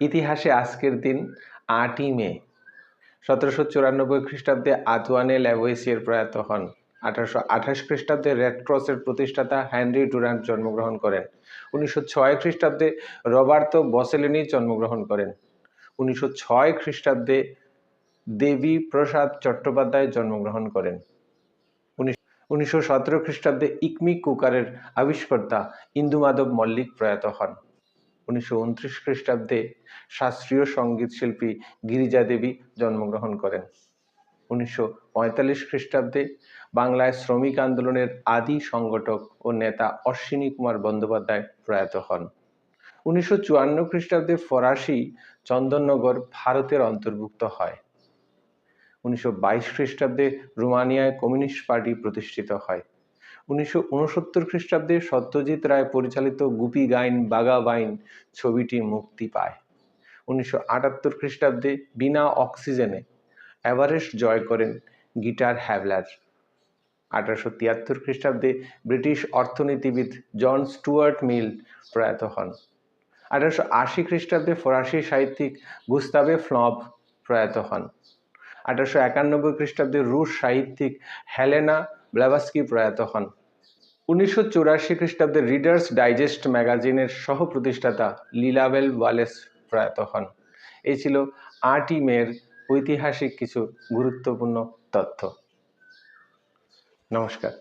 ইতিহাসে আজকের দিন আটই মে, সতেরোশো চুরানব্বই খ্রিস্টাব্দে আতুয়ানে ল্যাভোয়েসিয়ার প্রয়াত হন। আঠারোশো আঠাশ খ্রিস্টাব্দে রেড ক্রসের প্রতিষ্ঠাতা হেনরি ডুরান্ট জন্মগ্রহণ করেন। উনিশশো ছয় খ্রিস্টাব্দে রবার্তো বসেলিনি জন্মগ্রহণ করেন। উনিশশো ছয় খ্রিস্টাব্দে দেবী প্রসাদ চট্টোপাধ্যায় জন্মগ্রহণ করেন। উনিশশো সতেরো খ্রিস্টাব্দে ইকমি কুকারের আবিষ্কর্তা ইন্দুমাধব মল্লিক প্রয়াত হন। উনিশশো উনত্রিশ খ্রিস্টাব্দে শাস্ত্রীয় সংগীত শিল্পী গিরিজা দেবী জন্মগ্রহণ করেন। উনিশশো পঁয়তাল্লিশ খ্রিস্টাব্দে বাংলায় শ্রমিক আন্দোলনের আদি সংগঠক ও নেতা অশ্বিনী কুমার বন্দ্যোপাধ্যায় প্রয়াত হন। উনিশশো চুয়ান্ন খ্রিস্টাব্দে ফরাসি চন্দননগর ভারতের অন্তর্ভুক্ত হয়। উনিশশো বাইশ খ্রিস্টাব্দে রোমানিয়ায় কমিউনিস্ট পার্টি প্রতিষ্ঠিত হয়। উনিশশো উনসত্তর খ্রিস্টাব্দে সত্যজিৎ রায় পরিচালিত গুপি গাইন বাগা বাইন ছবিটি মুক্তি পায়। উনিশশো আটাত্তর খ্রিস্টাব্দে বিনা অক্সিজেনে এভারেস্ট জয় করেন গিটার হ্যাভলার। আঠারোশো তিয়াত্তর খ্রিস্টাব্দে ব্রিটিশ অর্থনীতিবিদ জন স্টুয়ার্ট মিল প্রয়াত হন। আঠারোশো আশি খ্রিস্টাব্দে ফরাসি সাহিত্যিক গুস্তাবে ফ্লব প্রয়াত হন। আঠারোশো একানব্বই খ্রিস্টাব্দে রুশ সাহিত্যিক হেলেনা ব্লাভাস্কি প্রয়াত হন। উনিশশো চুরাশি খ্রিস্টাব্দে রিডার্স ডাইজেস্ট ম্যাগাজিনের সহ প্রতিষ্ঠাতা লীলাবেল ওয়ালেস প্রয়াত হন। এই ছিল আটই মেয়ের ঐতিহাসিক কিছু গুরুত্বপূর্ণ তথ্য। নমস্কার।